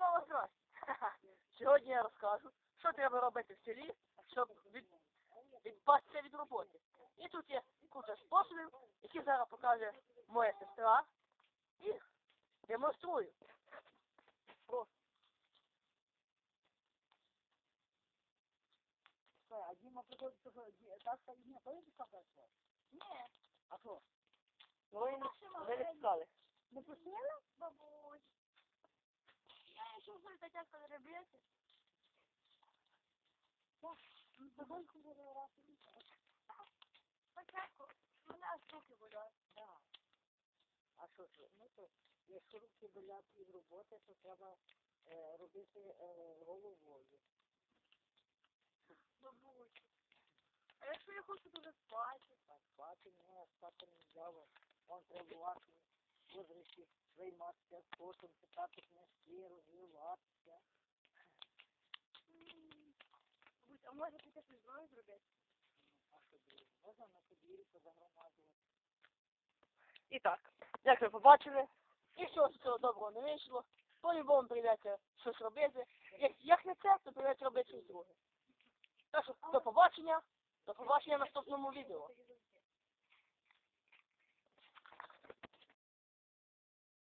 Знову здрасте. Сьогодні я розкажу, що треба робити в селі, щоб від, відпастися від роботи. І тут є куча способів, які зараз покаже моя сестра. І демонструю. А Дима приходит, что так что не поедешь как Ні, А что? ну ви не- сказали. Не пустила? Бабусь. Я еще уже тетятка не робити. Сколько было раз? Спочатку мене аж руки болять. Да. А що ж, ну то, якщо руки болять від роботи, то треба е, робити е, головою. Бабусь. А якщо я хочу дуже спати? А спати не, спати не взяла. Он треба в вашому возрасті займатися спортом, читати книжки, розвиватися. А може зробити? Що буде? Можна на подвір'ї позагромаджувати. І так, як ви побачили, якщо з цього доброго не вийшло, по-любому прийдеться щось робити. Як, як не це, то прийдеться робити щось друге. Так що, до побачення, до побачення в наступному відео.